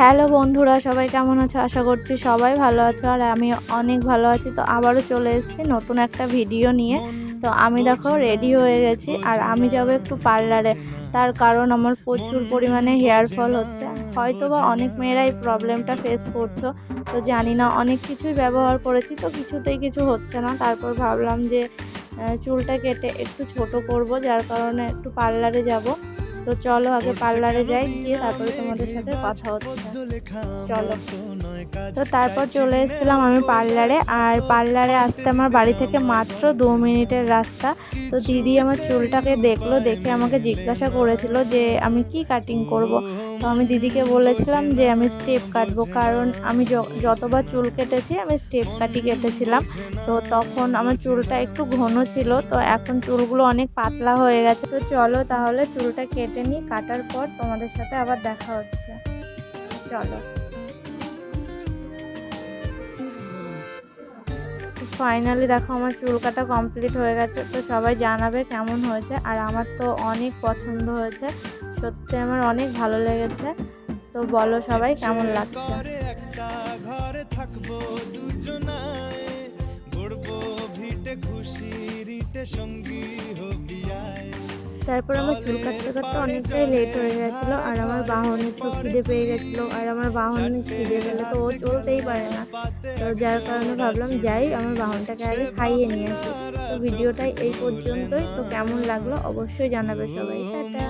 Hello বন্ধুরা, সবাই কেমন আছো? আশা করছি সবাই ভালো আছো আর আমি অনেক ভালো আছি। তো আবারও চলে এসেছি নতুন একটা ভিডিও নিয়ে। তো আমি দেখো রেডি হয়ে গেছি আর আমি যাব একটু পার্লারে তার কারণ আমার প্রচুর পরিমাণে হেয়ার ফল হচ্ছে। হয়তো বা অনেক মেয়েরা এই প্রবলেমটা ফেস করছ। তো জানি না, অনেক কিছুই ব্যবহার করেছি, তো কিছুতেই কিছু হচ্ছে না। তারপর ভাবলাম যে চুলটা কেটে একটু ছোট করব, যার কারণে একটু পার্লারে যাব। তো চলো আগে পার্লারে যাই গিয়ে তারপরে তোমাদের সাথে কথা হচ্ছে। চলো। তো তারপর চলে এসেছিলাম আমি পার্লারে আর পার্লারে আসতে আমার বাড়ি থেকে মাত্র দু মিনিটের রাস্তা। তো দিদি আমার চুলটাকে দেখল দেখে আমাকে জিজ্ঞাসা করেছিল যে আমি কি কাটিং করব। তো আমি দিদিকে বলেছিলাম যে আমি স্টেপ কাটবো। কারণ আমি যতবার চুল কেটেছি, আমি স্টেপ কাটি কেটেছিলাম। তো তখন আমার চুলটা একটু ঘন ছিল। তো এখন চুলগুলো অনেক পাতলা হয়ে গেছে। তো চলো তাহলে চুলটা কেটে নিই। কাটার পর তোমাদের সাথে আবার দেখা হচ্ছে। চলো। ফাইনালি দেখো আমার চুল কাটা কমপ্লিট হয়ে গেছে তো সবাই জানাবে কেমন হয়েছে আর আমার তো অনেক পছন্দ হয়েছে সত্যি আমার অনেক ভালো লেগেছে তো বলো সবাই কেমন লাগছে? ঘরে থাকব দুজনায় ভিটে খুশি রিটে সঙ্গী তারপর আমার চুল কাটতে কাটতে অনেকটাই লেট হয়ে গেছিল আর আমার বাহনের তো খিদে পেয়ে গেছিল আর আমার বাহন খিদে গেলে তো ও চলতেই পারে না। তো যার কারণে ভাবলাম যাই, আমার বাহনটাকে আগে খাইয়ে নিয়ে আসি। তো ভিডিওটাই এই পর্যন্তই। তো কেমন লাগল অবশ্যই জানাবে সবাই। টাটা।